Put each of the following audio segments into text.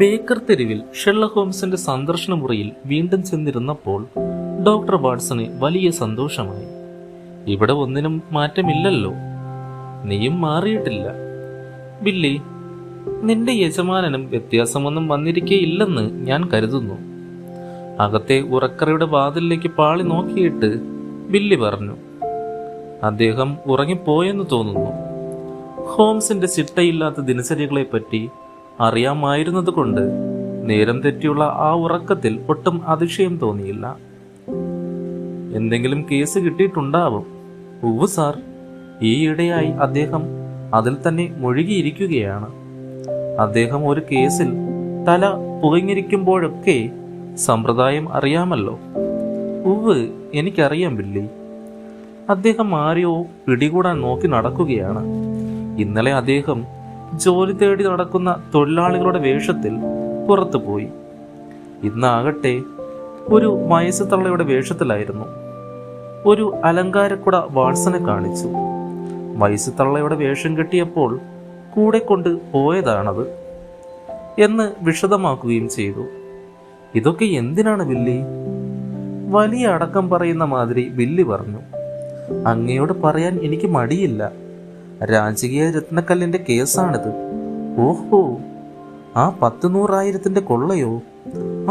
Baker തെരുവിൽ ഷെർല ഹോംസിന്റെ സന്ദർശന മുറിയിൽ വീണ്ടും ചെന്നിരുന്നപ്പോൾ ഡോക്ടർ വാട്സന് വലിയ സന്തോഷമായി. ഇവിടെ ഒന്നിനും മാറ്റമില്ലല്ലോ. നീയും മാറിയിട്ടില്ല. ബില്ലി നിന്റെ യജമാനനും വ്യത്യാസമൊന്നും വന്നിരിക്കേയില്ലെന്ന് ഞാൻ കരുതുന്നു. അകത്തെ ഉറക്കറയുടെ വാതിലിലേക്ക് പാളി നോക്കിയിട്ട് ബില്ലി പറഞ്ഞു അദ്ദേഹം ഉറങ്ങിപ്പോയെന്ന് തോന്നുന്നു. ഹോംസിന്റെ ചിട്ടയില്ലാത്ത ദിനചര്യകളെപ്പറ്റി അറിയാമായിരുന്നത് കൊണ്ട് നേരം തെറ്റിയുള്ള ആ ഉറക്കത്തിൽ ഒട്ടും അതിശയം തോന്നിയില്ല. എന്തെങ്കിലും കേസ് കിട്ടിയിട്ടുണ്ടാവും. ഉവ് സാർ ഈയിടെയായി അദ്ദേഹം അതിൽ തന്നെ മുഴുകിയിരിക്കുകയാണ്. അദ്ദേഹം ഒരു കേസിൽ തല പുകഞ്ഞിരിക്കുമ്പോഴൊക്കെ സമ്പ്രദായം അറിയാമല്ലോ. ഉവ് എനിക്കറിയാം ബില്ലി അദ്ദേഹം ആരെയോ പിടികൂടാൻ നോക്കി നടക്കുകയാണ്. ഇന്നലെ അദ്ദേഹം ജോലി തേടി നടക്കുന്ന തൊഴിലാളികളുടെ വേഷത്തിൽ പുറത്തു പോയി. ഇന്നാകട്ടെ ഒരു വയസ്സ് തള്ളയുടെ വേഷത്തിലായിരുന്നു. ഒരു അലങ്കാരക്കുട വാട്സനെ കാണിച്ചു. വയസ്സ് തള്ളയുടെ വേഷം കെട്ടിയപ്പോൾ കൂടെ കൊണ്ട് പോയതാണത് എന്ന് വിശദമാക്കുകയും ചെയ്തു. ഇതൊക്കെ എന്തിനാണ് ബില്ലി വലിയ അടക്കം പറയുന്ന മാതിരി ബില്ലി പറഞ്ഞു. അങ്ങയോട് പറയാൻ എനിക്ക് മടിയില്ല. രാജകീയ രത്നക്കല്ലിന്റെ കേസാണിത്. ഓഹോ ആ പത്ത് നൂറായിരത്തിന്റെ കൊള്ളയോ?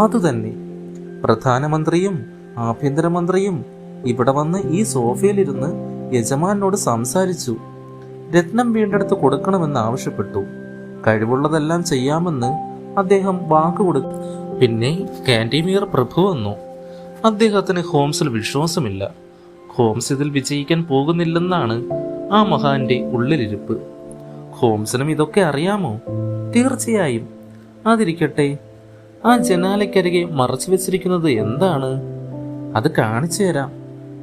അതുതന്നെ. പ്രധാനമന്ത്രിയും ആഭ്യന്തരമന്ത്രിയും ഇവിടെ വന്ന് ഈ സോഫയിലിരുന്ന് യജമാനോട് സംസാരിച്ചു. രത്നം വീണ്ടെടുത്ത് കൊടുക്കണമെന്ന് ആവശ്യപ്പെട്ടു. കഴിവുള്ളതെല്ലാം ചെയ്യാമെന്ന് അദ്ദേഹം വാക്ക് കൊടുത്തു പിന്നെ കാൻഡിമീർ പ്രഭു വന്നു. അദ്ദേഹത്തിന് ഹോംസിൽ വിശ്വാസമില്ല. ഹോംസ് ഇതിൽ വിജയിക്കാൻ പോകുന്നില്ലെന്നാണ് ആ മഹാന്റെ ഉള്ളിലിരിപ്പ്. ഹോംസിനും ഇതൊക്കെ അറിയാമോ? തീർച്ചയായും. അതിരിക്കട്ടെ. ആ ജനാലയ്ക്കരികെ മറച്ചു വെച്ചിരിക്കുന്നത് എന്താണ്? അത് കാണിച്ചു തരാം.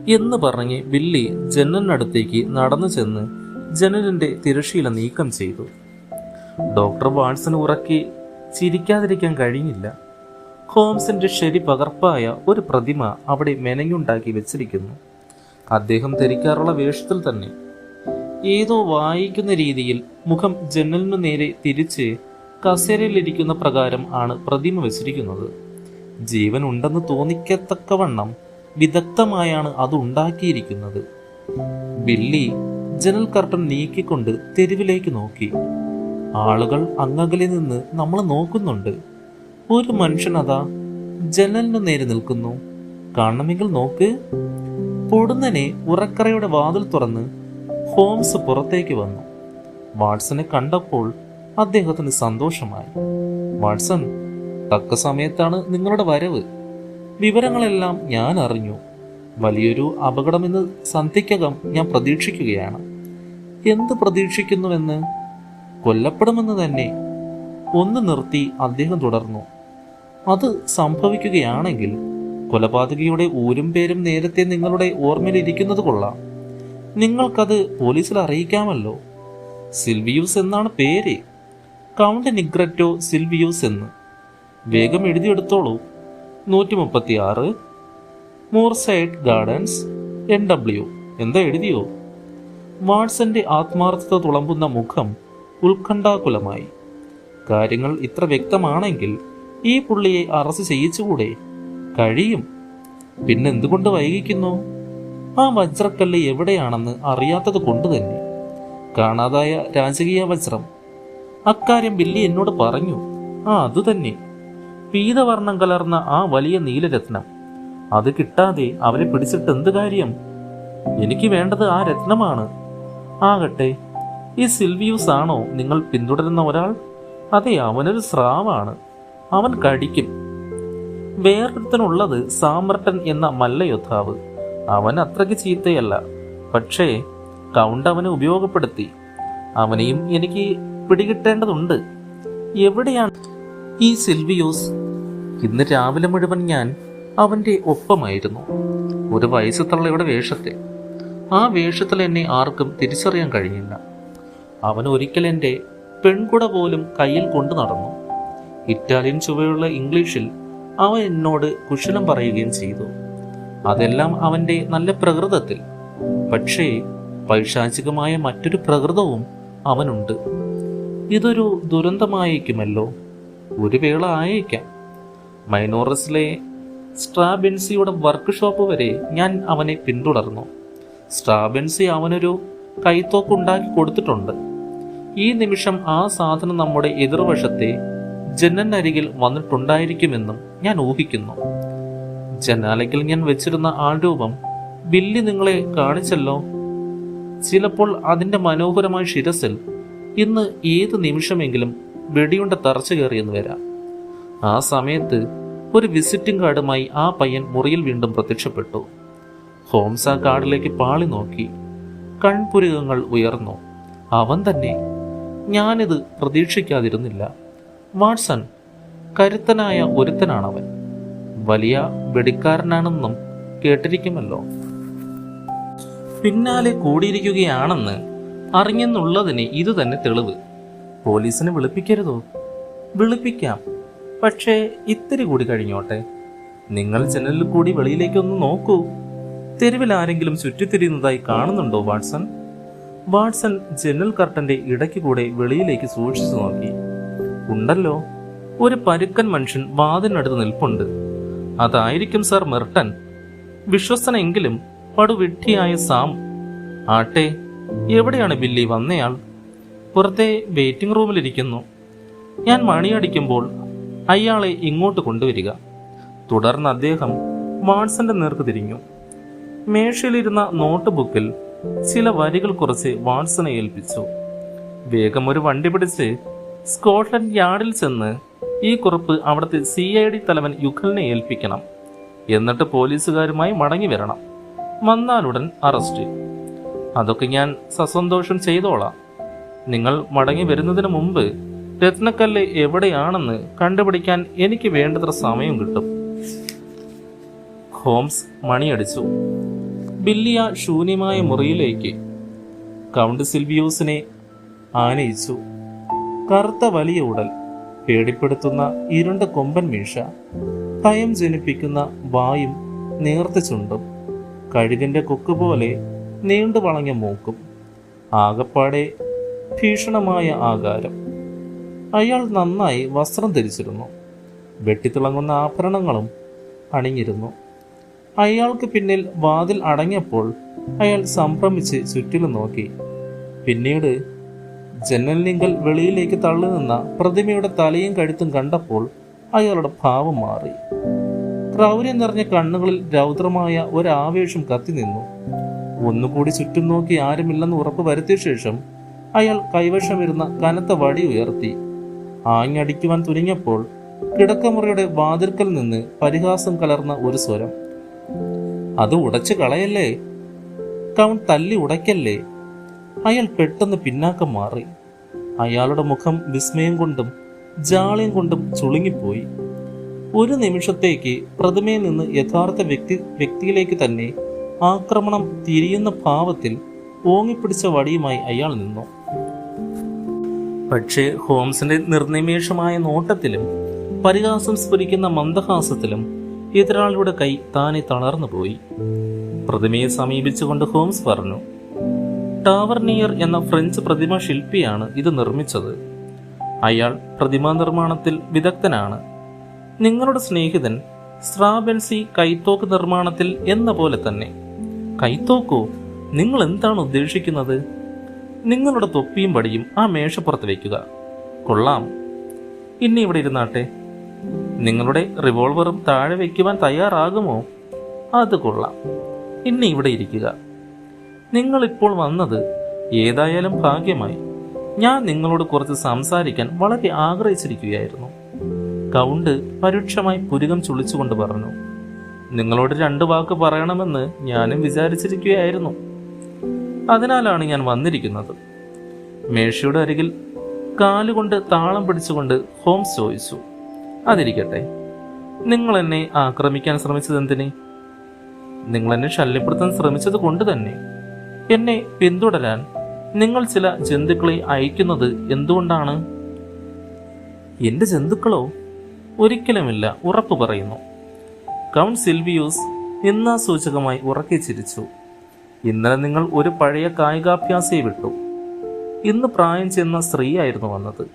എന്ന് പറഞ്ഞ് ബില്ലി ജനലിനടുത്തേക്ക് നടന്നു ചെന്ന് ജനലിന്റെ തിരശീല നീക്കം ചെയ്തു. ഡോക്ടർ വാട്സൺ ഉറക്കി ചിരിക്കാതിരിക്കാൻ കഴിഞ്ഞില്ല. ഹോംസിന്റെ ശരി പകർപ്പായ ഒരു പ്രതിമ അവിടെ മെനഞ്ഞുണ്ടാക്കി വെച്ചിരിക്കുന്നു. അദ്ദേഹം ധരിക്കാറുള്ള വേഷത്തിൽ തന്നെ ഏതോ വായിക്കുന്ന രീതിയിൽ മുഖം ജനലിനു നേരെ തിരിച്ച് കസേരയിലിരിക്കുന്ന പ്രകാരം ആണ് പ്രതിമ വെച്ചിരിക്കുന്നത്. ജീവൻ ഉണ്ടെന്ന് തോന്നിക്കത്തക്കവണ്ണം വിദഗ്ധമായാണ് അത് ഉണ്ടാക്കിയിരിക്കുന്നത്. ബില്ലി ജനൽ കർട്ടൻ നീക്കിക്കൊണ്ട് തെരുവിലേക്ക് നോക്കി. ആളുകൾ അങ്ങകലെ നിന്ന് നമ്മൾ നോക്കുന്നുണ്ട്. ഒരു മനുഷ്യൻ അതാ ജനലിനു നേരെ നിൽക്കുന്നു. കാണണമെങ്കിൽ നോക്ക്. പൊടുന്നനെ ഉറക്കറയുടെ വാതിൽ തുറന്ന് ഹോംസ് പുറത്തേക്ക് വന്നു. വാട്സനെ കണ്ടപ്പോൾ അദ്ദേഹത്തിന് സന്തോഷമായി. വാട്സൺ തക്ക സമയത്താണ് നിങ്ങളുടെ വരവ്. വിവരങ്ങളെല്ലാം ഞാൻ അറിഞ്ഞു. വലിയൊരു അപകടമെന്ന് സന്ധിക്കകം ഞാൻ പ്രതീക്ഷിക്കുകയാണ്. എന്ത് പ്രതീക്ഷിക്കുന്നുവെന്ന്? കൊല്ലപ്പെടുമെന്ന് തന്നെ. ഒന്ന് നിർത്തി അദ്ദേഹം തുടർന്നു. അത് സംഭവിക്കുകയാണെങ്കിൽ കൊലപാതകയുടെ ഊരും പേരും നേരത്തെ നിങ്ങളുടെ ഓർമ്മയിലിരിക്കുന്നത് കൊള്ളാം. നിങ്ങൾക്കത് പോലീസിൽ അറിയിക്കാമല്ലോ. സിൽവിയൂസ് എന്നാണ് പേര്. കൗണ്ട് നിഗ്രറ്റോ സിൽവിയൂസ് എന്ന്. വേഗം എഴുതിയെടുത്തോളൂ. നൂറ്റി മുപ്പത്തി ആറ് മൂർസൈഡ് ഗാർഡൻസ് എൻ ഡബ്ല്യു എന്താ എഴുതിയോ? വാട്സന്റെ ആത്മാർത്ഥത തുളമ്പുന്ന മുഖം ഉത്കണ്ഠാകുലമായി. കാര്യങ്ങൾ ഇത്ര വ്യക്തമാണെങ്കിൽ ഈ പുള്ളിയെ അറസ്റ്റ് ചെയ്യിച്ചുകൂടെ? കഴിയും. പിന്നെന്തുകൊണ്ട് വൈകിക്കുന്നു? ആ വജ്രക്കല്ല് എവിടെയാണെന്ന് അറിയാത്തത് കൊണ്ട് തന്നെ. കാണാതായ രാജകീയ വജ്രം. അക്കാര്യം ബില്ലി എന്നോട് പറഞ്ഞു. ആ അതുതന്നെ പീതവർണം കലർന്ന ആ വലിയ നീലരത്നം. അത് കിട്ടാതെ അവരെ പിടിച്ചിട്ട് എന്ത് കാര്യം? എനിക്ക് വേണ്ടത് ആ രത്നമാണ്. ആകട്ടെ ഈ സിൽവിയൂസ് ആണോ നിങ്ങൾ പിന്തുടരുന്ന ഒരാൾ? അതെ അവനൊരു സ്രാവാണ്. അവൻ കടിക്കും. വേറൊരുത്തനുള്ളത് സാമ്രട്ടൻ എന്ന മല്ലയോദ്ധാവ്. അവൻ അത്രയ്ക്ക് ചീത്തയല്ല. പക്ഷേ കൗണ്ട് അവനെ ഉപയോഗപ്പെടുത്തി. അവനെയും എനിക്ക് പിടികിട്ടേണ്ടതുണ്ട്. എവിടെയാണ്? ഈ സിൽവിയോസ്. ഇന്ന് രാവിലെ മുഴുവൻ ഞാൻ അവന്റെ ഒപ്പമായിരുന്നു. ഒരു വയസ്സ് തള്ളയുടെ വേഷത്തിൽ. ആ വേഷത്തിൽ എന്നെ ആർക്കും തിരിച്ചറിയാൻ കഴിഞ്ഞില്ല. അവൻ ഒരിക്കൽ എന്റെ പെൺകുട പോലും കയ്യിൽ കൊണ്ടു നടന്നു. ഇറ്റാലിയൻ ചുവയുള്ള ഇംഗ്ലീഷിൽ അവൻ എന്നോട് കുശലം പറയുകയും ചെയ്തു. അതെല്ലാം അവന്റെ നല്ല പ്രകൃതത്തിൽ. പക്ഷേ പൈശാചികമായ മറ്റൊരു പ്രകൃതവും അവനുണ്ട്. ഇതൊരു ദുരന്തമായേക്കുമല്ലോ. ഒരു വേള ആയേക്കാം. മൈനോറസിലെ സ്ട്രാബെൻസിയുടെ വർക്ക്ഷോപ്പ് വരെ ഞാൻ അവനെ പിന്തുടർന്നു. സ്ട്രാബെൻസി അവനൊരു കൈത്തോക്ക് ഉണ്ടാക്കി കൊടുത്തിട്ടുണ്ട്. ഈ നിമിഷം ആ സാധനം നമ്മുടെ എതിർവശത്തെ ജനനരികിൽ വന്നിട്ടുണ്ടായിരിക്കുമെന്നും ഞാൻ ഊഹിക്കുന്നു. ജനാലയ്ക്കൽ ഞാൻ വെച്ചിരുന്ന ആൾരൂപം ബില്ലി നിങ്ങളെ കാണിച്ചല്ലോ. ചിലപ്പോൾ അതിന്റെ മനോഹരമായ ശിരസിൽ ഇന്ന് ഏത് നിമിഷമെങ്കിലും വെടിയുണ്ട തറച്ചു കയറിയെന്ന് വരാം. ആ സമയത്ത് ഒരു വിസിറ്റിംഗ് കാർഡുമായി ആ പയ്യൻ മുറിയിൽ വീണ്ടും പ്രത്യക്ഷപ്പെട്ടു. ഹോംസ് കാർഡിലേക്ക് പാളി നോക്കി. കൺപുരുകങ്ങൾ ഉയർന്നു. അവൻ തന്നെ ഞാനിത് പ്രതീക്ഷിക്കാതിരുന്നില്ല. വാട്സൺ കരുത്തനായ ഒരുത്തനാണവൻ. വലിയ വെടിക്കാരനാണെന്നും കേട്ടിരിക്കുമല്ലോ. പിന്നാലെ കൂടിയിരിക്കുകയാണെന്ന് അറിഞ്ഞെന്നുള്ളതിന് ഇത് തന്നെ തെളിവ്. പോലീസിനെ വിളിപ്പിക്കരുതോ? വിളിപ്പിക്കാം. പക്ഷേ ഇത്തിരി കൂടി കഴിഞ്ഞോട്ടെ. നിങ്ങൾ ജനലിൽ കൂടി വെളിയിലേക്കൊന്ന് നോക്കൂ. തെരുവിൽ ആരെങ്കിലും ചുറ്റിത്തിരിയുന്നതായി കാണുന്നുണ്ടോ വാട്സൺ? വാട്സൺ ജനൽ കർട്ടന്റെ ഇടയ്ക്ക് കൂടെ വെളിയിലേക്ക് സൂക്ഷിച്ചു നോക്കി. ഉണ്ടല്ലോ. ഒരു പരുക്കൻ മനുഷ്യൻ വാതിനടുത്ത് നിൽപ്പുണ്ട്. അതായിരിക്കും സർ മെർട്ടൻ. വിശ്വസനെങ്കിലും പടുവിഡ്ഢിയായ സാം ആട്ടെ എവിടെയാണ് ബില്ലി വന്നയാൾ? പുറത്തെ വെയിറ്റിംഗ് റൂമിലിരിക്കുന്നു. ഞാൻ മണിയടിക്കുമ്പോൾ അയാളെ ഇങ്ങോട്ട് കൊണ്ടുവരിക. തുടർന്ന് അദ്ദേഹം വാട്സന്റെ നേർക്ക് തിരിഞ്ഞു. മേശയിലിരുന്ന നോട്ട് ബുക്കിൽ ചില വരികൾ കുറച്ച് വാട്സനെ ഏൽപ്പിച്ചു. വേഗം ഒരു വണ്ടി പിടിച്ച് സ്കോട്ട്ലൻഡ് യാർഡിൽ ചെന്ന് ഈ കുറിപ്പ് അവിടുത്തെ സി ഐ ഡി തലവൻ യുഗലിനെ ഏൽപ്പിക്കണം. എന്നിട്ട് പോലീസുകാരുമായി മടങ്ങി വരണം. വന്നാലുടൻ അറസ്റ്റ്. അതൊക്കെ ഞാൻ സസന്തോഷം ചെയ്തോളാം. നിങ്ങൾ മടങ്ങി വരുന്നതിന് മുമ്പ് രത്നക്കല്ല് എവിടെയാണെന്ന് കണ്ടുപിടിക്കാൻ എനിക്ക് വേണ്ടത്ര സമയം കിട്ടും. ഹോംസ് മണിയടിച്ചു. ബില്ലിയ ശൂന്യമായ മുറിയിലേക്ക് കൗണ്ട് സിൽവിയോസിനെ ആനയിച്ചു. കറുത്ത വലിയ ഉടൽ പേടിപ്പെടുത്തുന്ന ഇരുണ്ട കൊമ്പൻ മീശ ഭയം ജനിപ്പിക്കുന്ന വായും നേർത്ത ചുണ്ടും കഴുകിന്റെ കൊക്ക് പോലെ നീണ്ടു വളഞ്ഞ മൂക്കും ആകപ്പാടെ ഭീഷണമായ ആകാരം. അയാൾ നന്നായി വസ്ത്രം ധരിച്ചിരുന്നു. വെട്ടിത്തിളങ്ങുന്ന ആഭരണങ്ങളും അണിഞ്ഞിരുന്നു. അയാൾക്ക് പിന്നിൽ വാതിൽ അടങ്ങിയപ്പോൾ അയാൾ സംഭ്രമിച്ച് ചുറ്റിലും നോക്കി. പിന്നീട് ജനലിങ്കൽ വെളിയിലേക്ക് തള്ളി നിന്ന പ്രതിമയുടെ തലയും കഴുത്തും കണ്ടപ്പോൾ അയാളുടെ ഭാവം മാറി. ക്രൗര്യം നിറഞ്ഞ കണ്ണുകളിൽ രൗദ്രമായ ഒരാവേശം കത്തി നിന്നു. ഒന്നുകൂടി ചുറ്റും നോക്കി ആരുമില്ലെന്ന് ഉറപ്പ് വരുത്തിയ ശേഷം അയാൾ കൈവശമിരുന്ന കനത്ത വടി ഉയർത്തി. ആഞ്ഞടിക്കുവാൻ തുനിഞ്ഞപ്പോൾ കിടക്കമുറിയുടെ വാതിൽക്കൽ നിന്ന് പരിഹാസം കലർന്ന ഒരു സ്വരം. അത് ഉടച്ചു കളയല്ലേ? കൗൺ തല്ലി ഉടയ്ക്കല്ലേ? അയാൾ പെട്ടെന്ന് പിന്നാക്കം മാറി. അയാളുടെ മുഖം വിസ്മയം കൊണ്ടും ജാള്യം കൊണ്ടും ചുളുങ്ങിപ്പോയി. ഒരു നിമിഷത്തേക്ക് പ്രതിമയിൽ നിന്ന് യഥാർത്ഥ വ്യക്തി വ്യക്തിയിലേക്ക് തന്നെ ആക്രമണം തിരിയുന്ന ഭാവത്തിൽ ഓങ്ങിപ്പിടിച്ച വടിയുമായി അയാൾ നിന്നു. പക്ഷേ ഹോംസിന്റെ നിർനിമേഷമായ നോട്ടത്തിലും പരിഹാസം സ്ഫുരിക്കുന്ന മന്ദഹാസത്തിലും എതിരാളിയുടെ കൈ താനെ തളർന്നു പോയി പ്രതിമയെ സമീപിച്ചുകൊണ്ട് ഹോംസ് പറഞ്ഞു ടാവർനിയർ എന്ന ഫ്രഞ്ച് പ്രതിമ ശില്പിയാണ് ഇത് നിർമ്മിച്ചത്. അയാൾ പ്രതിമാ നിർമ്മാണത്തിൽ വിദഗ്ധനാണ്. നിങ്ങളുടെ സ്നേഹിതൻ സ്രാബൻസി കൈത്തോക്ക് നിർമ്മാണത്തിൽ എന്ന പോലെ തന്നെ. കൈത്തോക്കോ നിങ്ങൾ എന്താണ് ഉദ്ദേശിക്കുന്നത്? നിങ്ങളുടെ തൊപ്പിയും പടിയും ആ മേശപ്പുറത്ത് വയ്ക്കുക കൊള്ളാം. ഇനി ഇവിടെ ഇരുന്നാട്ടെ. നിങ്ങളുടെ റിവോൾവറും താഴെ വയ്ക്കുവാൻ തയ്യാറാകുമോ? അത് കൊള്ളാം. ഇനി ഇവിടെ ഇരിക്കുക. നിങ്ങൾ ഇപ്പോൾ വന്നത് ഏതായാലും ഭാഗ്യമായി. ഞാൻ നിങ്ങളോട് കുറച്ച് സംസാരിക്കാൻ വളരെ ആഗ്രഹിച്ചിരിക്കുകയായിരുന്നു. കൗണ്ട് പരുക്ഷമായി പുരുകം ചുളിച്ചുകൊണ്ട് പറഞ്ഞു നിങ്ങളോട് രണ്ട് വാക്ക് പറയണമെന്ന് ഞാനും വിചാരിച്ചിരിക്കുകയായിരുന്നു. അതിനാലാണ് ഞാൻ വന്നിരിക്കുന്നത്. മേഷയുടെ അരികിൽ കാലുകൊണ്ട് താളം പിടിച്ചുകൊണ്ട് ഹോംസ് ചോദിച്ചു അതിരിക്കട്ടെ നിങ്ങൾ എന്നെ ആക്രമിക്കാൻ ശ്രമിച്ചത് എന്തിനെ നിങ്ങൾ എന്നെ ശല്യപ്പെടുത്താൻ ശ്രമിച്ചത് കൊണ്ട് തന്നെ. എന്നെ പിന്തുടരാൻ നിങ്ങൾ ചില ജന്തുക്കളെ അയക്കുന്നത് എന്തുകൊണ്ടാണ്? എന്റെ ജന്തുക്കളോ ഒരിക്കലുമില്ല ഉറപ്പു പറയുന്നു. കൗണ്ട് സിൽവിയൂസ് നിന്നാസൂചകമായി ഉറക്കി ചിരിച്ചു. ഇന്നലെ നിങ്ങൾ ഒരു പഴയ കായികാഭ്യാസിയെ വിട്ടു. ഇന്ന് പ്രായം ചെന്ന സ്ത്രീയായിരുന്നു വന്നത്.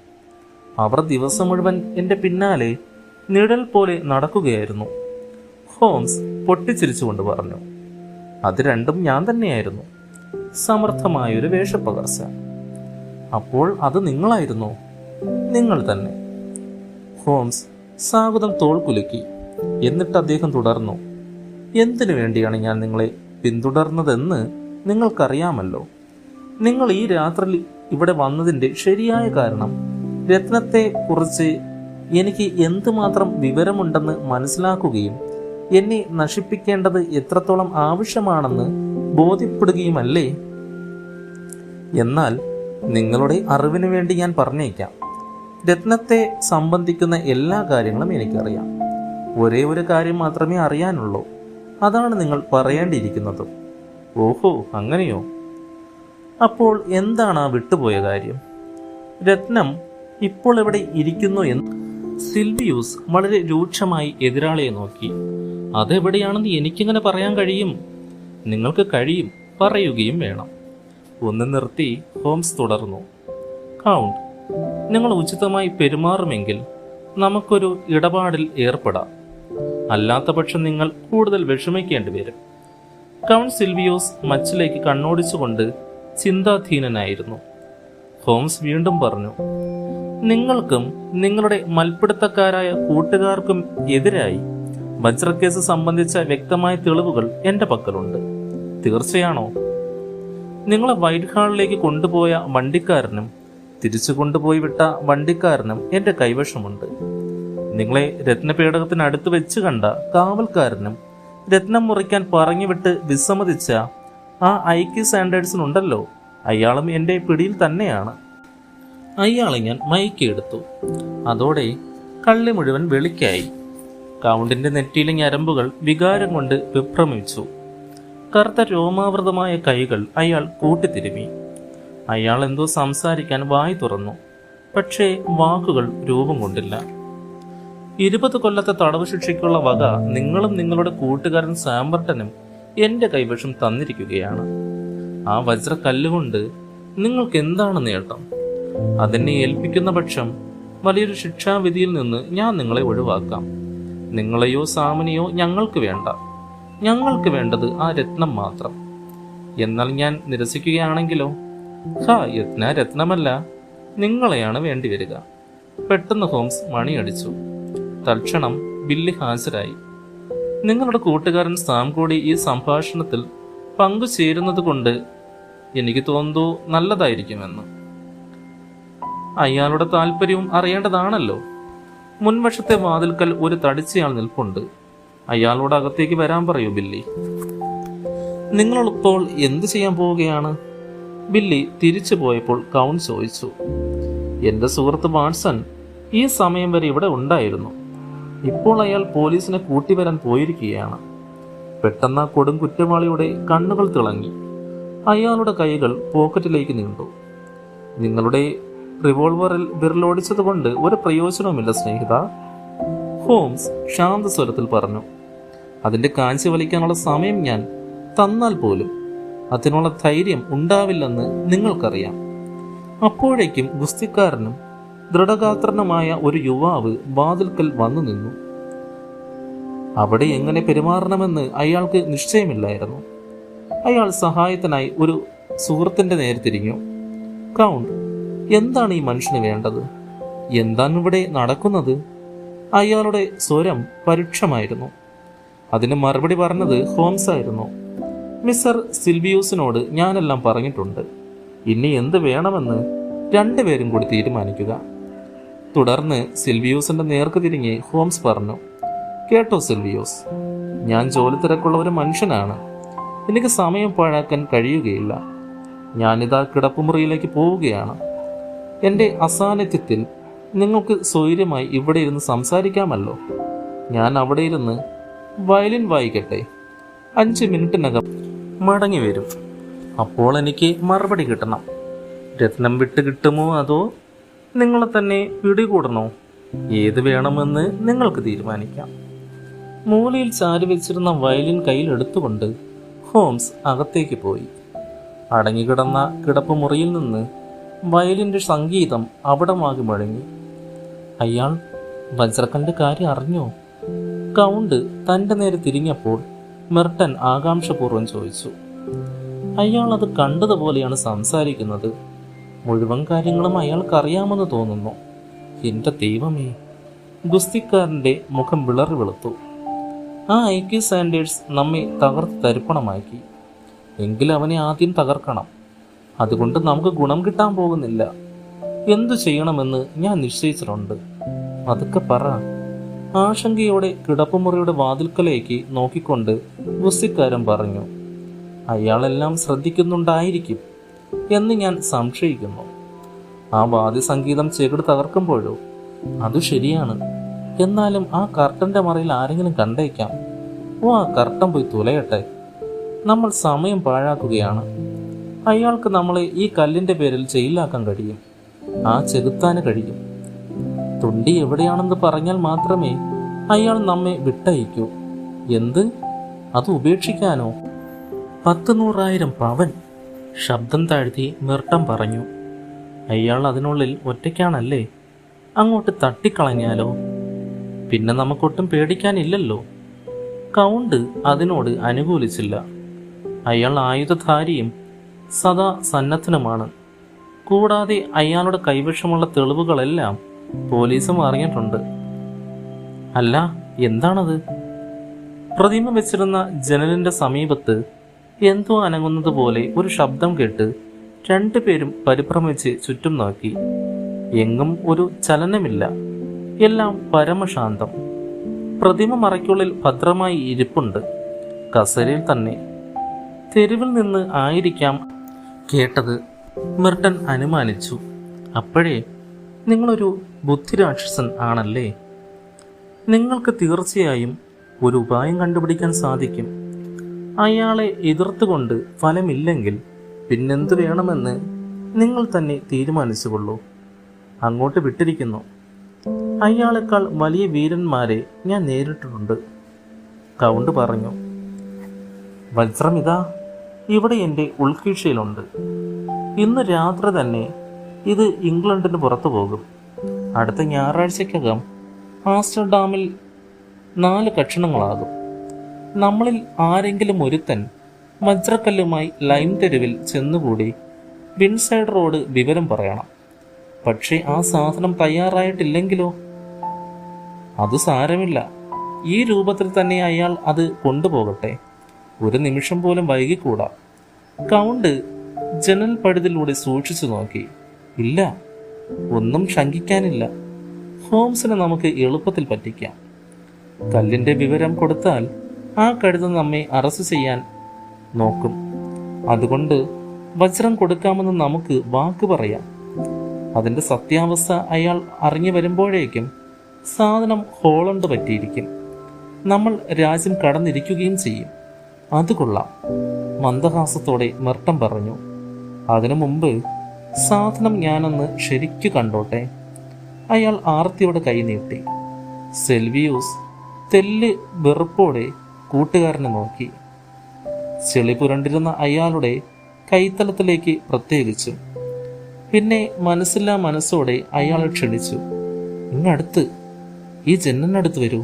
അവർ ദിവസം മുഴുവൻ എന്റെ പിന്നാലെ നിഴൽ പോലെ നടക്കുകയായിരുന്നു. ഹോംസ് പൊട്ടിച്ചിരിച്ചുകൊണ്ട് പറഞ്ഞു. അത് രണ്ടും ഞാൻ തന്നെയായിരുന്നു. സമർത്ഥമായൊരു വേഷപ്പകർച്ച. അപ്പോൾ അത് നിങ്ങളായിരുന്നു. നിങ്ങൾ തന്നെ. ഹോംസ് സാഗതം തോൾ കുലുക്കി. എന്നിട്ട് അദ്ദേഹം തുടർന്നു. എന്തിനു വേണ്ടിയാണ് ഞാൻ നിങ്ങളെ പിന്തുടർന്നതെന്ന് നിങ്ങൾക്കറിയാമല്ലോ. നിങ്ങൾ ഈ രാത്രി ഇവിടെ വന്നതിന്റെ ശരിയായ കാരണം രത്നത്തെ കുറിച്ച് എനിക്ക് എന്തുമാത്രം വിവരമുണ്ടെന്ന് മനസ്സിലാക്കുകയും എന്നെ നശിപ്പിക്കേണ്ടത് എത്രത്തോളം ആവശ്യമാണെന്ന് ബോധ്യപ്പെടുകയുമല്ലേ? എന്നാൽ നിങ്ങളുടെ അറിവിനു വേണ്ടി ഞാൻ പറഞ്ഞേക്കാം. രത്നത്തെ സംബന്ധിക്കുന്ന എല്ലാ കാര്യങ്ങളും എനിക്കറിയാം. ഒരേ ഒരു കാര്യം മാത്രമേ അറിയാനുള്ളൂ. അതാണ് നിങ്ങൾ പറയേണ്ടിയിരിക്കുന്നത്. ഓഹോ അങ്ങനെയോ? അപ്പോൾ എന്താണ് ആ വിട്ടുപോയ കാര്യം? രത്നം ഇപ്പോൾ എവിടെ ഇരിക്കുന്നു എന്ന് സിൽവിയൂസ് വളരെ രൂക്ഷമായി എതിരാളിയെ നോക്കി. അതെവിടെയാണെന്ന് എനിക്കിങ്ങനെ പറയാൻ കഴിയും? നിങ്ങൾക്ക് കഴിയും പറയുകയും വേണം. ഒന്ന് നിർത്തി ഹോംസ് തുടർന്നു. കൗണ്ട്. നിങ്ങൾ ഉചിതമായി പെരുമാറുമെങ്കിൽ നമുക്കൊരു ഇടപാടിൽ ഏർപ്പെടാം. അല്ലാത്ത പക്ഷം നിങ്ങൾ കൂടുതൽ വിഷമിക്കേണ്ടി വരും. കൗണ്ട് സിൽവിയോസ് മച്ചിലേക്ക് കണ്ണോടിച്ചുകൊണ്ട് ചിന്താധീനനായിരുന്നു. ഹോംസ് വീണ്ടും പറഞ്ഞു നിങ്ങൾക്കും നിങ്ങളുടെ മൽപ്പിടുത്തക്കാരായ കൂട്ടുകാർക്കും എതിരായി വജ്രക്കേസ് സംബന്ധിച്ച വ്യക്തമായ തെളിവുകൾ എന്റെ പക്കലുണ്ട്. തീർച്ചയാണോ? നിങ്ങളെ വൈറ്റ് ഹാളിലേക്ക് കൊണ്ടുപോയ വണ്ടിക്കാരനും തിരിച്ചു കൊണ്ടുപോയി വിട്ട വണ്ടിക്കാരനും എന്റെ കൈവശമുണ്ട്. നിങ്ങളെ രത്നപേടകത്തിനടുത്ത് വെച്ച് കണ്ട കാവൽക്കാരനും രത്നം മുറിക്കാൻ പറഞ്ഞുവിട്ട് വിസമ്മതിച്ച ആ ഐക്യ സാൻഡേഴ്സിനുണ്ടല്ലോ അയാളും എന്റെ പിടിയിൽ തന്നെയാണ്. അയാളെ ഞാൻ മയക്കിയെടുത്തു അതോടെ കള്ളി മുഴുവൻ വെളിക്കായി. കൗണ്ടിന്റെ നെറ്റിയിലെ ഞരമ്പുകൾ വികാരം കൊണ്ട് വിഭ്രമിച്ചു. കറുത്ത രോമാവൃതമായ കൈകൾ അയാൾ കൂട്ടിത്തിരുമി. അയാൾ എന്തോ സംസാരിക്കാൻ വായി തുറന്നു. പക്ഷേ വാക്കുകൾ രൂപം കൊണ്ടില്ല. ഇരുപത് കൊല്ലത്തെ തടവ് ശിക്ഷയ്ക്കുള്ള വക നിങ്ങളും നിങ്ങളുടെ കൂട്ടുകാരൻ സാമ്പർട്ടനും എന്റെ കൈവശം തന്നിരിക്കുകയാണ്. ആ വജ്രക്കല്ലുകൊണ്ട് നിങ്ങൾക്ക് എന്താണ് നേട്ടം? അതെന്നെ ഏൽപ്പിക്കുന്ന പക്ഷം വലിയൊരു ശിക്ഷാവിധിയിൽ നിന്ന് ഞാൻ നിങ്ങളെ ഒഴിവാക്കാം. നിങ്ങളെയോ സാമനെയോ ഞങ്ങൾക്ക് വേണ്ട. ഞങ്ങൾക്ക് വേണ്ടത് ആ രത്നം മാത്രം. എന്നാൽ ഞാൻ നിരസിക്കുകയാണെങ്കിലോ? ഹാ യത്ന രത്നമല്ല. നിങ്ങളെയാണ് വേണ്ടിവരിക പെട്ടെന്ന് ഹോംസ് മണിയടിച്ചു. തൽക്ഷണം ബില്ലി ഹാജരായി. നിങ്ങളുടെ കൂട്ടുകാരൻ സാം കൂടി ഈ സംഭാഷണത്തിൽ പങ്കുചേരുന്നത് കൊണ്ട് എനിക്ക് തോന്നുന്നു നല്ലതായിരിക്കുമെന്ന്. അയാളുടെ താല്പര്യവും അറിയേണ്ടതാണല്ലോ. മുൻവശത്തെ വാതിൽക്കൽ ഒരു തടിച്ചയാൾ നിൽപ്പുണ്ട്. അയാളോട് അകത്തേക്ക് വരാൻ പറയൂ ബില്ലി. നിങ്ങൾ ഇപ്പോൾ എന്ത് ചെയ്യാൻ പോവുകയാണ്? ബില്ലി തിരിച്ചു പോയപ്പോൾ കൗൺ ചോദിച്ചു എന്റെ സുഹൃത്ത് വാട്സൺ ഈ സമയം വരെ ഇവിടെ ഉണ്ടായിരുന്നു. ഇപ്പോൾ അയാൾ പോലീസിനെ കൂട്ടിവരാൻ പോയിരിക്കുകയാണ്. പെട്ടെന്ന് ആ കൊടും കുറ്റവാളിയുടെ കണ്ണുകൾ തിളങ്ങി. അയാളുടെ കൈകൾ പോക്കറ്റിലേക്ക് നീണ്ടു. നിങ്ങളുടെ റിവോൾവറിൽ വിരലോടിച്ചതുകൊണ്ട് ഒരു പ്രയോജനവുമില്ല സ്നേഹിത. ഹോംസ് ശാന്ത സ്വരത്തിൽ പറഞ്ഞു അതിന്റെ കാഞ്ചി വലിക്കാനുള്ള സമയം ഞാൻ തന്നാൽ പോലും അതിനുള്ള ധൈര്യം ഉണ്ടാവില്ലെന്ന് നിങ്ങൾക്കറിയാം. അപ്പോഴേക്കും ഗുസ്തിക്കാരനും ദൃഢഗാത്രനുമായ ഒരു യുവാവ് വാതിൽക്കൽ വന്നു നിന്നു. അവിടെ എങ്ങനെ പെരുമാറണമെന്ന് അയാൾക്ക് നിശ്ചയമില്ലായിരുന്നു. അയാൾ സഹായത്തിനായി ഒരു സുഹൃത്തിന്റെ നേരെ തിരിഞ്ഞു. കൗണ്ട് എന്താണ് ഈ മനുഷ്യന് വേണ്ടത്? എന്താണ് ഇവിടെ നടക്കുന്നത്? അയാളുടെ സ്വരം പരുക്ഷമായിരുന്നു. അതിന് മറുപടി പറഞ്ഞത് ഹോംസ് ആയിരുന്നു. മിസ്റ്റർ സിൽവിയൂസിനോട് ഞാനെല്ലാം പറഞ്ഞിട്ടുണ്ട്. ഇനി എന്ത് വേണമെന്ന് രണ്ടുപേരും കൂടി തീരുമാനിക്കുക. തുടർന്ന് സിൽവിയൂസിന്റെ നേർക്ക് തിരിഞ്ഞ് ഹോംസ് പറഞ്ഞു കേട്ടോ സിൽവിയൂസ് ഞാൻ ജോലി തിരക്കുള്ള ഒരു മനുഷ്യനാണ്. എനിക്ക് സമയം പാഴാക്കാൻ കഴിയുകയില്ല. ഞാനിതാ കിടപ്പുമുറിയിലേക്ക് പോവുകയാണ്. എന്റെ അസാന്നിധ്യത്തിൽ നിങ്ങൾക്ക് സ്വൈര്യമായി ഇവിടെ ഇരുന്ന് സംസാരിക്കാമല്ലോ. ഞാൻ അവിടെ ഇരുന്ന് വയലിൻ വായിക്കട്ടെ. അഞ്ച് മിനിറ്റിനകം മടങ്ങി വരും. അപ്പോൾ എനിക്ക് മറുപടി കിട്ടണം. രത്നം വിട്ട് കിട്ടുമോ അതോ നിങ്ങളെ തന്നെ പിടികൂടണോ? ഏത് വേണമെന്ന് നിങ്ങൾക്ക് തീരുമാനിക്കാം. മൂലയിൽ ചാരി വെച്ചിരുന്ന വയലിൻ കയ്യിലെടുത്തുകൊണ്ട് ഹോംസ് അകത്തേക്ക് പോയി. അടങ്ങിക്കിടന്ന കിടപ്പുമുറിയിൽ നിന്ന് വയലിന്റെ സംഗീതം അവിടമാകി മുഴങ്ങി അയാൾ വജ്രക്കന്റെ കാര്യം അറിഞ്ഞോ? കൗണ്ട് തന്റെ നേരെ തിരിഞ്ഞപ്പോൾ മെർട്ടൻ ആകാംക്ഷപൂർവം ചോദിച്ചു. അയാൾ അത് കണ്ടതുപോലെയാണ് സംസാരിക്കുന്നത്. മുഴുവൻ കാര്യങ്ങളും അയാൾക്കറിയാമെന്ന് തോന്നുന്നു. എന്റെ ദൈവമേ. ഗുസ്തിക്കാരന്റെ മുഖം വിളറി വെളുത്തു. ആ ഐ ഐക്യ സാൻഡേഴ്സ് നമ്മെ തകർത്ത് തരിപ്പണമാക്കി. എങ്കിൽ അവനെ ആദ്യം തകർക്കണം. അതുകൊണ്ട് നമുക്ക് ഗുണം കിട്ടാൻ പോകുന്നില്ല. എന്തു ചെയ്യണമെന്ന് ഞാൻ നിശ്ചയിച്ചിട്ടുണ്ട്. അതൊക്കെ പറ. ആശങ്കയോടെ കിടപ്പുമുറിയുടെ വാതിൽക്കലേക്ക് നോക്കിക്കൊണ്ട് ഗുസ്തിക്കാരൻ പറഞ്ഞു അയാളെല്ലാം ശ്രദ്ധിക്കുന്നുണ്ടായിരിക്കും എന്ന് ഞാൻ സംശയിക്കുന്നു. ആ വാദ്യസംഗീതം ചെകിട് തകർക്കുമ്പോഴോ? അത് ശരിയാണ്. എന്നാലും ആ കർട്ടന്റെ മറയിൽ ആരെങ്കിലും കണ്ടേക്കാം. ഓ ആ കർട്ടൻ പോയി തുലയട്ടെ. നമ്മൾ സമയം പാഴാക്കുകയാണ്. അയാൾക്ക് നമ്മളെ ഈ കല്ലിന്റെ പേരിൽ ജയിലാക്കാൻ കഴിയും. ആ ചെകുത്താന് കഴിയും. തുണ്ടി എവിടെയാണെന്ന് പറഞ്ഞാൽ മാത്രമേ അയാൾ നമ്മെ വിട്ടയക്കൂ. എന്ത്? അത് ഉപേക്ഷിക്കാനോ? പത്ത് നൂറായിരം പവൻ ശബ്ദം താഴ്ത്തി നൃട്ടം പറഞ്ഞു. അയാൾ അതിനുള്ളിൽ ഒറ്റയ്ക്കാണല്ലേ? അങ്ങോട്ട് തട്ടിക്കളഞ്ഞാലോ? പിന്നെ നമുക്കൊട്ടും പേടിക്കാനില്ലല്ലോ? കൗണ്ട് അതിനോട് അനുകൂലിച്ചില്ല. അയാൾ ആയുധധാരിയും സദാ സന്നദ്ധനുമാണ്. കൂടാതെ അയാളുടെ കൈവശമുള്ള തെളിവുകളെല്ലാം പോലീസും അറിഞ്ഞിട്ടുണ്ട് അല്ല എന്താണത്? പ്രതിമ വെച്ചിരുന്ന ജനലിന്റെ സമീപത്ത് എന്തോ അനങ്ങുന്നത് പോലെ ഒരു ശബ്ദം കേട്ട് രണ്ടുപേരും പരിഭ്രമിച്ച് ചുറ്റും നോക്കി. എങ്ങും ഒരു ചലനമില്ല. എല്ലാം പരമശാന്തം. പ്രതിമ മറയ്ക്കുള്ളിൽ ഭദ്രമായി ഇരിപ്പുണ്ട്. കസരയിൽ തന്നെ. തെരുവിൽ നിന്ന് ആയിരിക്കാം കേട്ടത്. മിർട്ടൻ അനുമാനിച്ചു. അപ്പോഴേ നിങ്ങളൊരു ബുദ്ധിരാക്ഷസൻ ആണല്ലേ? നിങ്ങൾക്ക് തീർച്ചയായും ഒരു ഉപായം കണ്ടുപിടിക്കാൻ സാധിക്കും. അയാളെ എതിർത്തുകൊണ്ട് ഫലമില്ലെങ്കിൽ പിന്നെന്ത് വേണമെന്ന് നിങ്ങൾ തന്നെ തീരുമാനിച്ചുകൊള്ളൂ. അങ്ങോട്ട് വിട്ടിരിക്കുന്നു. അയാളെക്കാൾ വലിയ വീരന്മാരെ ഞാൻ നേരിട്ടിട്ടുണ്ട്. കൗണ്ട് പറഞ്ഞു. വജ്രമിതാ ഇവിടെ എന്റെ ഉൾക്കീഴ്ചയിലുണ്ട്. ഇന്ന് രാത്രി തന്നെ ഇത് ഇംഗ്ലണ്ടിന് പുറത്തു പോകും. അടുത്ത ഞായറാഴ്ചക്കകം ആംസ്റ്റർഡാമിൽ നാല് കക്ഷണങ്ങളാകും. നമ്മളിൽ ആരെങ്കിലും ഒരുത്തൻ വജ്രക്കല്ലുമായി ലൈം തെരുവിൽ ചെന്നുകൂടി വിൻസൈഡ് റോഡ് വിവരം പറയണം. പക്ഷേ ആ സാധനം തയ്യാറായിട്ടില്ലെങ്കിലോ? അത് സാരമില്ല. ഈ രൂപത്തിൽ തന്നെ അയാൾ അത് കൊണ്ടുപോകട്ടെ. ഒരു നിമിഷം പോലും വൈകിക്കൂടാ. കൗണ്ട് ജനൽ പഴുതിലൂടെ സൂക്ഷിച്ചു നോക്കി. ഇല്ല. ഒന്നും ശങ്കിക്കാനില്ല. ഹോംസിനെ നമുക്ക് എളുപ്പത്തിൽ പറ്റിക്കാം. കല്ലിന്റെ വിവരം കൊടുത്താൽ ആ കഴുത നമ്മെ അറസ്റ്റ് ചെയ്യാൻ നോക്കും. അതുകൊണ്ട് വജ്രം കൊടുക്കാമെന്ന് നമുക്ക് വാക്ക് പറയാം. അതിന്റെ സത്യാവസ്ഥ അയാൾ അറിഞ്ഞു വരുമ്പോഴേക്കും സാധനം ഹോളണ്ട് പറ്റിയിരിക്കും. നമ്മൾ രാജ്യം കടന്നിരിക്കുകയും ചെയ്യും. അത് കൊള്ളാം. മന്ദഹാസത്തോടെ മെർട്ടം പറഞ്ഞു. അതിനു മുമ്പ് സാധനം ഞാനൊന്ന് ശരിക്കു കണ്ടോട്ടെ. അയാൾ ആർത്തിയോടെ കൈനീട്ടി സെൽവിയൂസ് തെല്ല് വെറുപ്പോടെ കൂട്ടുകാരനെ നോക്കി. ചെളി പുരണ്ടിരുന്ന അയാളുടെ കൈത്തലത്തിലേക്ക് പ്രത്യേകിച്ചു. പിന്നെ മനസ്സില്ലാ മനസ്സോടെ അയാളെ ക്ഷണിച്ചു. ഇങ്ങടുത്ത് ഈ ജനലിനടുത്ത് വരൂ.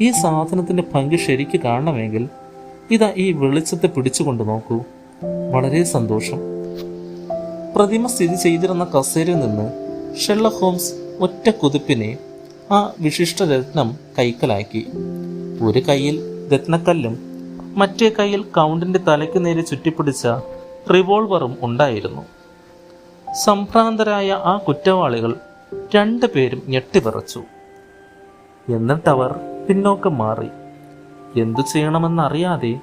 ഈ സാധനത്തിന്റെ ഭംഗി ശരിക്ക് കാണണമെങ്കിൽ ഇതാ ഈ വെളിച്ചത്തെ പിടിച്ചുകൊണ്ട് നോക്കൂ. വളരെ സന്തോഷം. പ്രതിമ സ്ഥിതി ചെയ്തിരുന്ന കസേരയിൽ നിന്ന് ഷെള്ള ഹോംസ് ഒറ്റ കുതിപ്പിനെ ആ വിശിഷ്ട രത്നം കൈക്കലാക്കി. ഒരു കയ്യിൽ രത്നക്കല്ലും മറ്റേ കയ്യിൽ കൗണ്ടിന്റെ തലയ്ക്ക് നേരെ ചുറ്റിപ്പിടിച്ച റിവോൾവറും ഉണ്ടായിരുന്നു. സംഭ്രാന്തരായ ആ കുറ്റവാളികൾ രണ്ടുപേരും ഞെട്ടിവിറച്ചു എന്നിട്ടവർ പിന്നോക്കം മാറി. എന്തു ചെയ്യണമെന്നറിയാതെ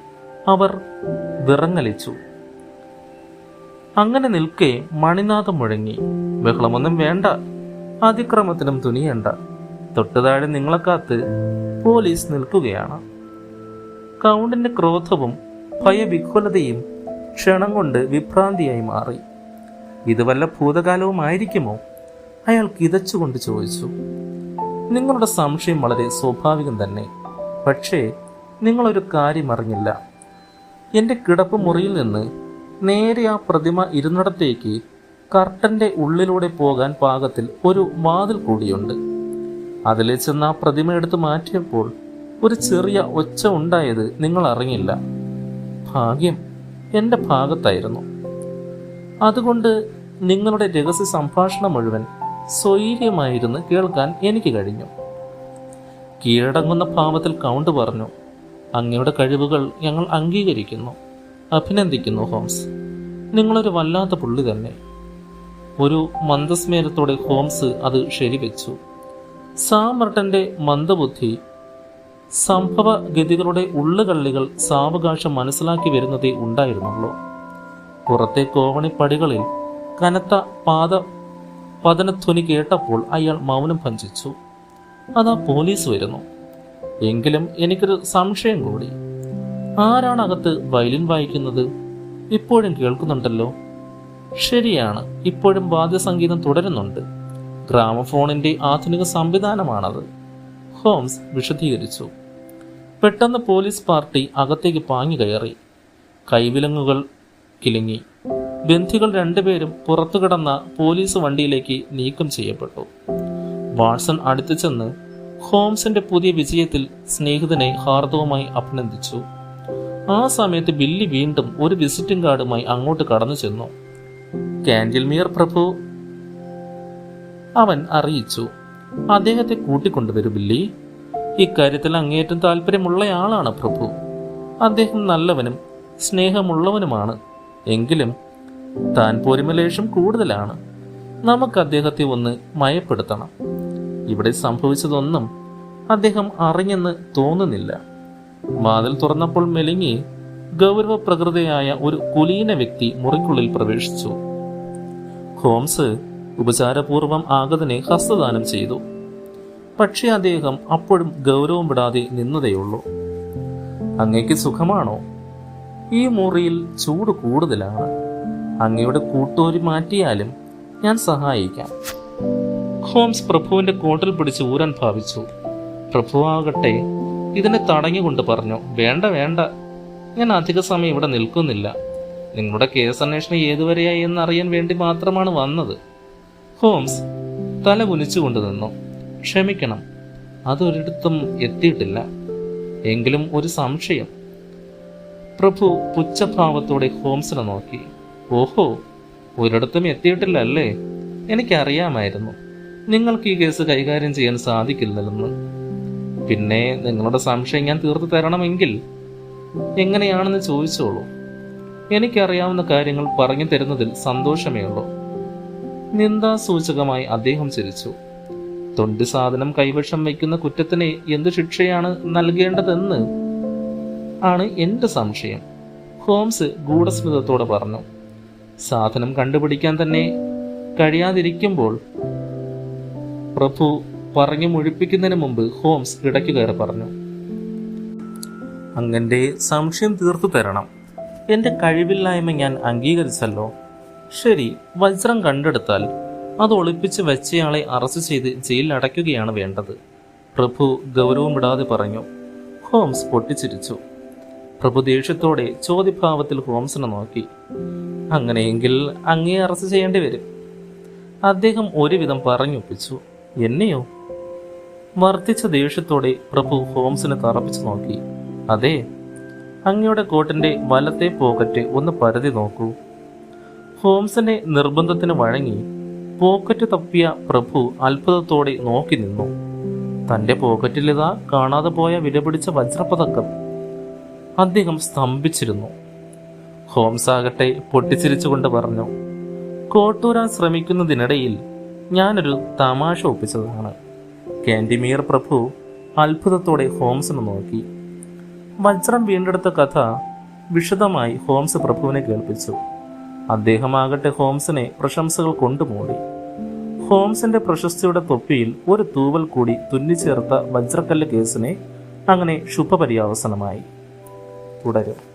അവർ വിറങ്ങലിച്ചു. അങ്ങനെ നിൽക്കെ മണിനാഥം മുഴങ്ങി. ബഹളമൊന്നും വേണ്ട. അതിക്രമത്തിനും തുനിയണ്ട. തൊട്ടുതാഴെ നിങ്ങളെ കാത്ത് പോലീസ് നിൽക്കുകയാണ്. കൗണ്ടിന്റെ ക്രോധവും ഭയവിഹ്വലതയും ക്ഷണം കൊണ്ട് വിഭ്രാന്തിയായി മാറി. ഇത് വല്ല ഭൂതകാലവുമായിരിക്കുമോ? അയാൾ കിതച്ചുകൊണ്ട് ചോദിച്ചു. നിങ്ങളുടെ സംശയം വളരെ സ്വാഭാവികം തന്നെ. പക്ഷേ നിങ്ങളൊരു കാര്യം അറിഞ്ഞില്ല. എന്റെ കിടപ്പ് മുറിയിൽ നിന്ന് നേരെ ആ പ്രതിമ ഇരുന്നിടത്തേക്ക് കർട്ടന്റെ ഉള്ളിലൂടെ പോകാൻ പാകത്തിൽ ഒരു വാതിൽ കൂടിയുണ്ട്. അതിലെ ചെന്ന് ആ പ്രതിമ എടുത്തു മാറ്റിയപ്പോൾ ഒരു ചെറിയ ഒച്ച ഉണ്ടായത് നിങ്ങൾ അറിഞ്ഞില്ല. ഭാഗ്യം എന്റെ ഭാഗത്തായിരുന്നു. അതുകൊണ്ട് നിങ്ങളുടെ രഹസ്യ സംഭാഷണം മുഴുവൻ സ്വൈര്യമായിരുന്നു കേൾക്കാൻ എനിക്ക് കഴിഞ്ഞു. കീഴടങ്ങുന്ന ഭാവത്തിൽ കൗണ്ട് പറഞ്ഞു അങ്ങയുടെ കഴിവുകൾ ഞങ്ങൾ അംഗീകരിക്കുന്നു. അഭിനന്ദിക്കുന്നു ഹോംസ്. നിങ്ങളൊരു വല്ലാത്ത പുള്ളി തന്നെ. ഒരു മന്ദസ്മേരത്തോടെ ഹോംസ് അത് ശരിവെച്ചു. സാമർട്ടന്റെ മന്ദബുദ്ധി സംഭവഗതികളുടെ ഉള്ളുകള്ളികൾ സാവകാശം മനസ്സിലാക്കി വരുന്നതേ ഉണ്ടായിരുന്നുള്ളൂ. പുറത്തെ കോവണിപ്പടികളിൽ കനത്ത പാത പതനധ്വനി കേട്ടപ്പോൾ അയാൾ മൗനം ഭഞ്ചിച്ചു അതാ പോലീസ് വരുന്നു. എങ്കിലും എനിക്കൊരു സംശയം കൂടി. ആരാണ് അകത്ത് വയലിൻ വായിക്കുന്നത്? ഇപ്പോഴും കേൾക്കുന്നുണ്ടല്ലോ. ശരിയാണ് ഇപ്പോഴും വാദ്യസംഗീതം തുടരുന്നുണ്ട്. ഗ്രാമഫോണിന്റെ ആധുനിക സംവിധാനമാണത്. ഹോംസ് വിശദീകരിച്ചു. പെട്ടെന്ന് പോലീസ് പാർട്ടി അകത്തേക്ക് പാഞ്ഞു കയറി. കൈവിലങ്ങുകൾ കിലുങ്ങി. ബന്ധികൾ രണ്ടുപേരും പുറത്തു കിടന്ന പോലീസ് വണ്ടിയിലേക്ക് നീക്കം ചെയ്യപ്പെട്ടു. വാട്സൺ അടുത്തു ചെന്ന് ഹോംസിന്റെ പുതിയ വിജയത്തിൽ സ്നേഹിതനെ ഹാർദവുമായി അഭിനന്ദിച്ചു. ആ സമയത്ത് ബില്ലി വീണ്ടും ഒരു വിസിറ്റിംഗ് കാർഡുമായി അങ്ങോട്ട് കടന്നു ചെന്നു. കാൻഡിൽമിയർ പ്രഭു. അവൻ അറിയിച്ചു. അദ്ദേഹത്തെ കൂട്ടിക്കൊണ്ടുവരൂ ബില്ലി. ഇക്കാര്യത്തിൽ അങ്ങേയറ്റം താല്പര്യമുള്ളയാളാണ് പ്രഭു. അദ്ദേഹം നല്ലവനും സ്നേഹമുള്ളവനുമാണ്. എങ്കിലും താൻ പോരിമലേഷം കൂടുതലാണ്. നമുക്ക് അദ്ദേഹത്തെ ഒന്ന് മയപ്പെടുത്തണം. ഇവിടെ സംഭവിച്ചതൊന്നും അദ്ദേഹം അറിഞ്ഞെന്ന് തോന്നുന്നില്ല. വാതിൽ തുറന്നപ്പോൾ മെലിങ്ങി ഗൗരവ പ്രകൃതിയായ ഒരു കുലീന വ്യക്തി മുറിക്കുള്ളിൽ പ്രവേശിച്ചു. ഹോംസ് ഉപചാരപൂർവം ആഗതനെ ഹസ്തദാനം ചെയ്തു. പക്ഷേ അദ്ദേഹം അപ്പോഴും ഗൗരവം വിടാതെ നിന്നതേയുള്ളൂ. അങ്ങയ്ക്ക് സുഖമാണോ? ഈ മുറിയിൽ ചൂട് കൂടുതലാണ്. അങ്ങയുടെ കൂട്ടോരി മാറ്റിയാലും ഞാൻ സഹായിക്കാം. ഹോംസ് പ്രഭുവിന്റെ കോട്ടിൽ പിടിച്ച് ഊരാൻ ഭാവിച്ചു. പ്രഭുവാകട്ടെ ഇതിനെ തടഞ്ഞുകൊണ്ട് പറഞ്ഞു വേണ്ട വേണ്ട. ഞാൻ അധിക സമയം ഇവിടെ നിൽക്കുന്നില്ല. നിങ്ങളുടെ കേസ് അന്വേഷണം ഏതുവരെയായി എന്നറിയാൻ വേണ്ടി മാത്രമാണ് വന്നത്. ഹോംസ് തല കുനിച്ചുകൊണ്ട് നിന്നു. ക്ഷമിക്കണം അതൊരിടത്തും എത്തിയിട്ടില്ല. എങ്കിലും ഒരു സംശയം. പ്രഭു പുച്ഛഭാവത്തോടെ ഹോംസിനെ നോക്കി. ഓഹോ ഒരിടത്തും എത്തിയിട്ടില്ല അല്ലേ എനിക്കറിയാമായിരുന്നു. നിങ്ങൾക്ക് ഈ കേസ് കൈകാര്യം ചെയ്യാൻ സാധിക്കില്ലെന്ന്. പിന്നെ നിങ്ങളുടെ സംശയം ഞാൻ തീർത്തു തരണമെങ്കിൽ എങ്ങനെയാണെന്ന് ചോദിച്ചോളൂ. എനിക്കറിയാവുന്ന കാര്യങ്ങൾ പറഞ്ഞു തരുന്നതിൽ സന്തോഷമേ ഉള്ളൂ. നിന്ദാസൂചകമായി അദ്ദേഹം ചിരിച്ചു. തൊണ്ടി സാധനം കൈവശം വയ്ക്കുന്ന കുറ്റത്തിന് എന്ത് ശിക്ഷയാണ് നൽകേണ്ടതെന്ന് ആണ് എന്റെ സംശയം. ഹോംസ് ഗൂഢസ്മിതത്തോടെ പറഞ്ഞു. സാധനം കണ്ടുപിടിക്കാൻ തന്നെ കഴിയാതിരിക്കുമ്പോൾ പ്രഭു പറഞ്ഞു മുഴിപ്പിക്കുന്നതിന് മുമ്പ് ഹോംസ് ഇടയ്ക്ക് കയറി പറഞ്ഞു. അങ്ങന്റെ സംശയം തീർത്തു തരണം. എന്റെ കഴിവില്ലായ്മ ഞാൻ അംഗീകരിച്ചല്ലോ. ശരി വജ്രം കണ്ടെടുത്താൽ അത് ഒളിപ്പിച്ച് വെച്ചയാളെ അറസ്റ്റ് ചെയ്ത് ജയിലിൽ അടയ്ക്കുകയാണ് വേണ്ടത്. പ്രഭു ഗൗരവം വിടാതെ പറഞ്ഞു. ഹോംസ് പൊട്ടിച്ചിരിച്ചു. പ്രഭു ദേഷ്യത്തോടെ ചോദ്യഭാവത്തിൽ ഹോംസിനെ നോക്കി. അങ്ങനെയെങ്കിൽ അങ്ങേ അറസ്റ്റ് ചെയ്യേണ്ടി വരും. അദ്ദേഹം ഒരുവിധം പറഞ്ഞൊപ്പിച്ചു. എന്നെയോ? വർദ്ധിച്ച ദേഷ്യത്തോടെ പ്രഭു ഹോംസിനെ തറപ്പിച്ചു നോക്കി. അതെ അങ്ങയുടെ കോട്ടിന്റെ വലത്തെ പോക്കറ്റ് ഒന്ന് പരതി നോക്കൂ. ഹോംസിന്റെ നിർബന്ധത്തിന് വഴങ്ങി പോക്കറ്റ് തപ്പിയ പ്രഭു അത്ഭുതത്തോടെ നോക്കി നിന്നു. തന്റെ പോക്കറ്റിലിതാ കാണാതെ പോയ വിലപിടിച്ച വജ്രപതക്കം അദ്ദേഹം സ്തംഭിച്ചിരുന്നു. ഹോംസ് ആകട്ടെ പൊട്ടിച്ചിരിച്ചുകൊണ്ട് പറഞ്ഞു കോട്ടൂരാൻ ശ്രമിക്കുന്നതിനിടയിൽ ഞാനൊരു തമാശ ഒപ്പിച്ചതാണ്. കാൻഡിമീർ പ്രഭു അത്ഭുതത്തോടെ ഹോംസിനെ നോക്കി. വജ്രം വീണ്ടെടുത്ത കഥ വിശദമായി ഹോംസ് പ്രഭുവിനെ കേൾപ്പിച്ചു. അദ്ദേഹമാകട്ടെ ഹോംസിനെ പ്രശംസകൾ കൊണ്ടുമൂടി. ഹോംസിന്റെ പ്രശസ്തിയുടെ തൊപ്പിയിൽ ഒരു തൂവൽ കൂടി തുന്നിച്ചേർത്ത വജ്രക്കല്ല് കേസിനെ അങ്ങനെ ശുഭപര്യാവസനമായി. തുടരും.